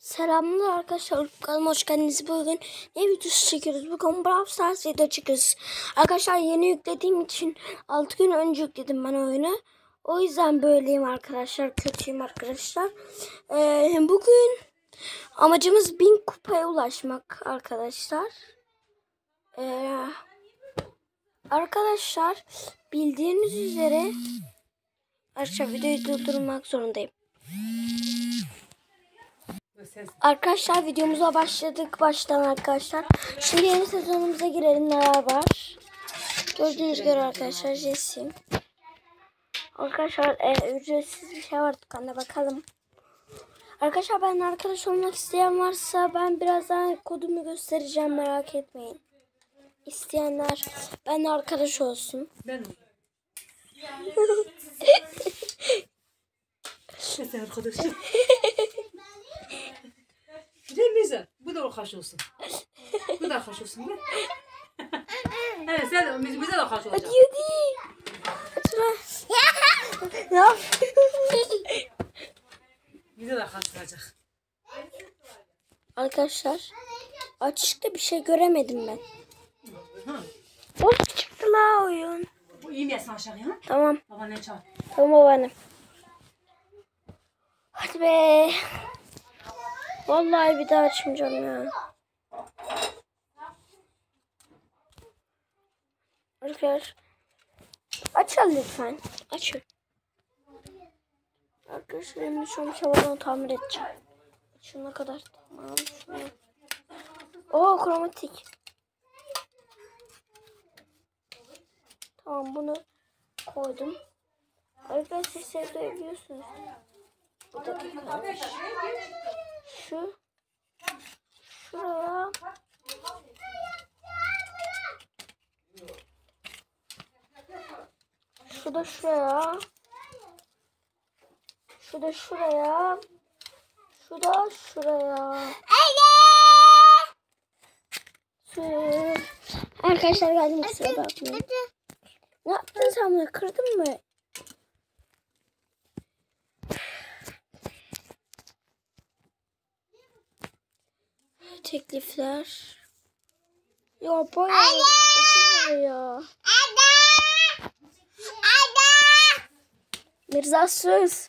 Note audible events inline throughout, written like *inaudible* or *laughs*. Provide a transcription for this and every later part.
Selamlar arkadaşlar. Kanalıma hoş geldiniz. Bugün ne videosu çekiyoruz? Bugün Brawl Stars video çekiyoruz. Arkadaşlar yeni yüklediğim için 6 gün önce yükledim ben oyunu. O yüzden böyleyim arkadaşlar. Kötüyüm arkadaşlar. Ee, bugün amacımız 1000 kupaya ulaşmak arkadaşlar. Ee, arkadaşlar bildiğiniz üzere Arkadaşlar videoyu durdurmak zorundayım. Arkadaşlar videomuza başladık baştan arkadaşlar. Şimdi yeni sezonumuza girelim neler var. Gördüğünüz gibi arkadaşlar resim. Arkadaşlar e, ücretsiz bir şey var dükkanda bakalım. Arkadaşlar ben arkadaş olmak isteyen varsa ben birazdan kodumu göstereceğim merak etmeyin. İsteyenler ben arkadaş olsun. *laughs* Ben Sen *laughs* *laughs* arkadaşım. Cemile bu da arkadaş olsun. Bu da arkadaş olsun. *laughs* evet sen biz bize de arkadaş olacak. Yedi. Ne? Bize de arkadaş olacak. Arkadaşlar açıkta bir şey göremedim ben. Boş çıktı la oyun. Bu iyi mi Esma aşağıya? Tamam. Baba ne çağır? Tamam babaannem. Hadi be. Vallahi bir daha açmayacağım ya. Arkadaşlar. Açalım lütfen. Açın. Arkadaşlar şimdi şu şabalonu tamir edeceğim. Şuna kadar tamam. Şuna. Oo kromatik. Tamam bunu koydum. Arkadaşlar ses Şu. Şuraya. Şu da şuraya. Şu da şuraya. Şu da şuraya. Arkadaşlar geldim bakmayın. Ne yaptın sen bunu? Kırdın mı? Teklifler. Ya bayağı ucuz ya. Mirza sus.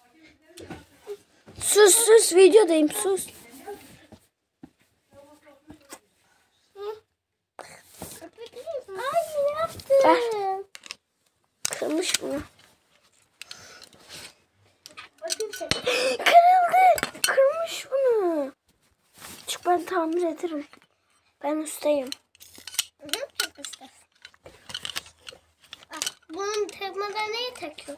Sus sus videodayım sus. Ay ne yaptın? Ver. Kırmış bunu. Bakayım sen. Kırıldı. Kırmış bunu. Çık ederim. Ben ustayım. Hı, çok istersin. Ah, Bunun tekmeden neyi takıyor?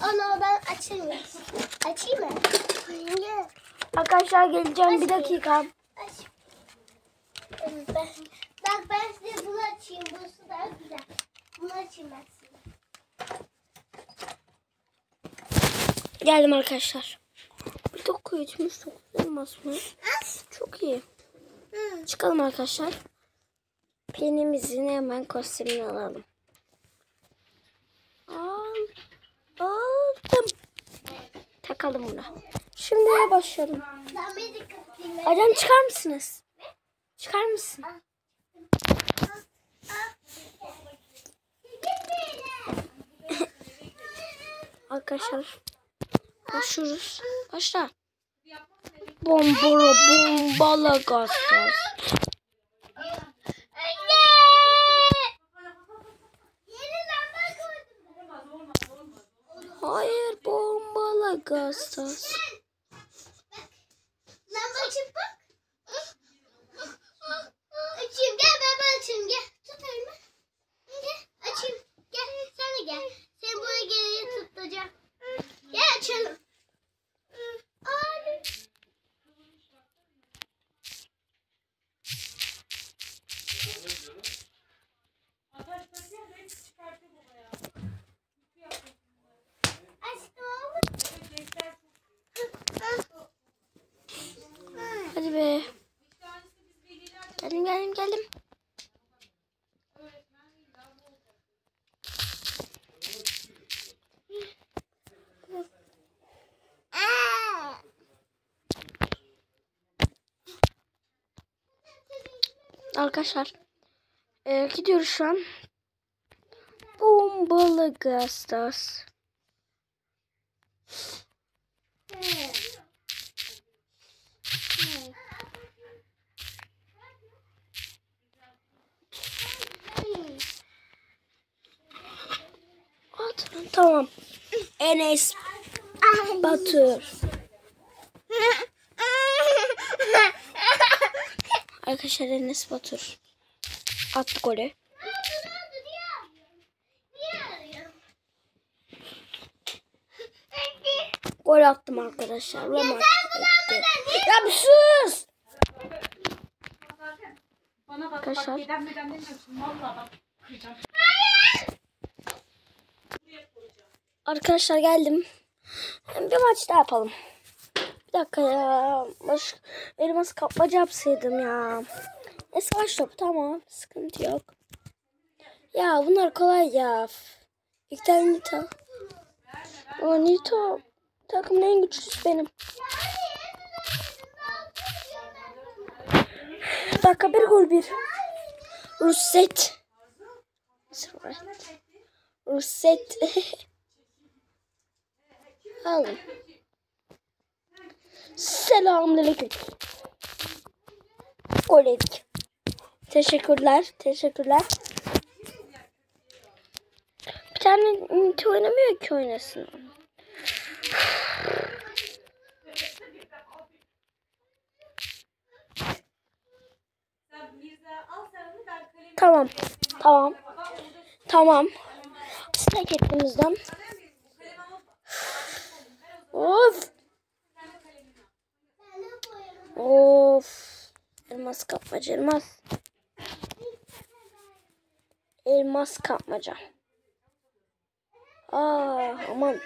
Ana ben açayım. Açayım mı? Gel. Arkadaşlar geleceğim bir dakika. Aç. Ben, bak ben size bunu açayım. Burası daha güzel. Bunu açayım ben size. Geldim arkadaşlar. Bir dakika yetmiş çok olmaz mı? Çok iyi. Çıkalım arkadaşlar. Penimizin hemen kostümünü alalım. Al. Aldım. Takalım bunu. Şimdi başlayalım. Hocam çıkar mısınız? Çıkar mısın? *laughs* Arkadaşlar başlıyoruz. Başla. Bombora bombala gaz gaz. Hayır bombala gaz. Arkadaşlar e, gidiyoruz şu an. Bombalı gastas. At, tamam. Enes Batur. Arkadaşlar Enes Batur. Attı golü. Gol attım arkadaşlar. Ve maç bitti. Ya bir sus! Bana bak Arkadaşlar. Arkadaşlar geldim. Bir maç daha yapalım. Dakika ya. Baş, elmas kapmaca yapsaydım ya. E savaş topu tamam. Sıkıntı yok. Ya bunlar kolay ya. İlk tane Nita. O Nita. Takımın en güçlüsü benim. Dakika bir gol bir. Ruset. Ruset. *laughs* Alın. Selamünaleyküm. Gol yedik. Teşekkürler. Teşekkürler. Bir tane Niti oynamıyor ki oynasın. Tamam. Tamam. Tamam. Snack ettiğimizden. Of. Of. Elmas kapmaca elmas. Elmas kapmaca. Aa aman.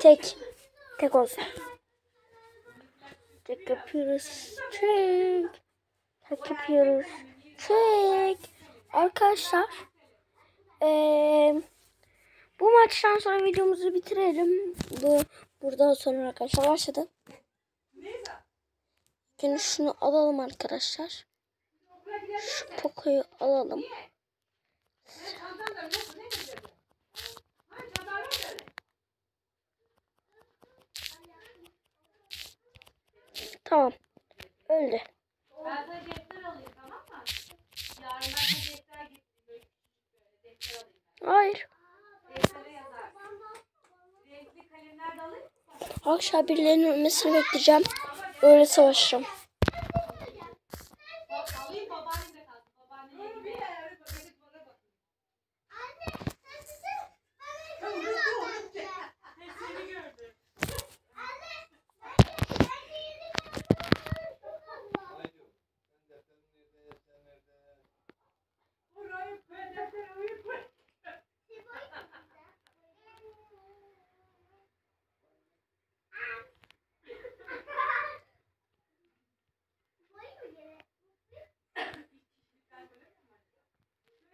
Tek. Tek olsun. Tek yapıyoruz. Tek. Tek yapıyoruz. Tek. Arkadaşlar. Eee bu maçtan sonra videomuzu bitirelim. Bu buradan sonra arkadaşlar başladı. Şimdi şunu alalım arkadaşlar. Şu Poco'yu alalım. Tamam. Öldü. Hayır. Deftere yazarsın. Renkli? Akşam birilerinin ölmesini bekleyeceğim. Öyle savaşacağım. Bak alayım babaannem de kalsın. Babaannem gibi. bana bak. Seni gördüm. Burayı koy, defteri uyup koy.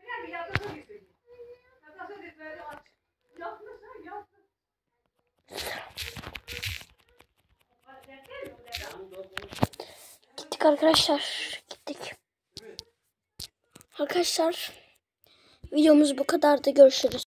Gel bir yatağına götüreyim. Yatağına defteri aç. Yatmışsın, yattın. Defter mi o defter? Gittik arkadaşlar. Gittik. Arkadaşlar videomuz bu kadardı. Görüşürüz.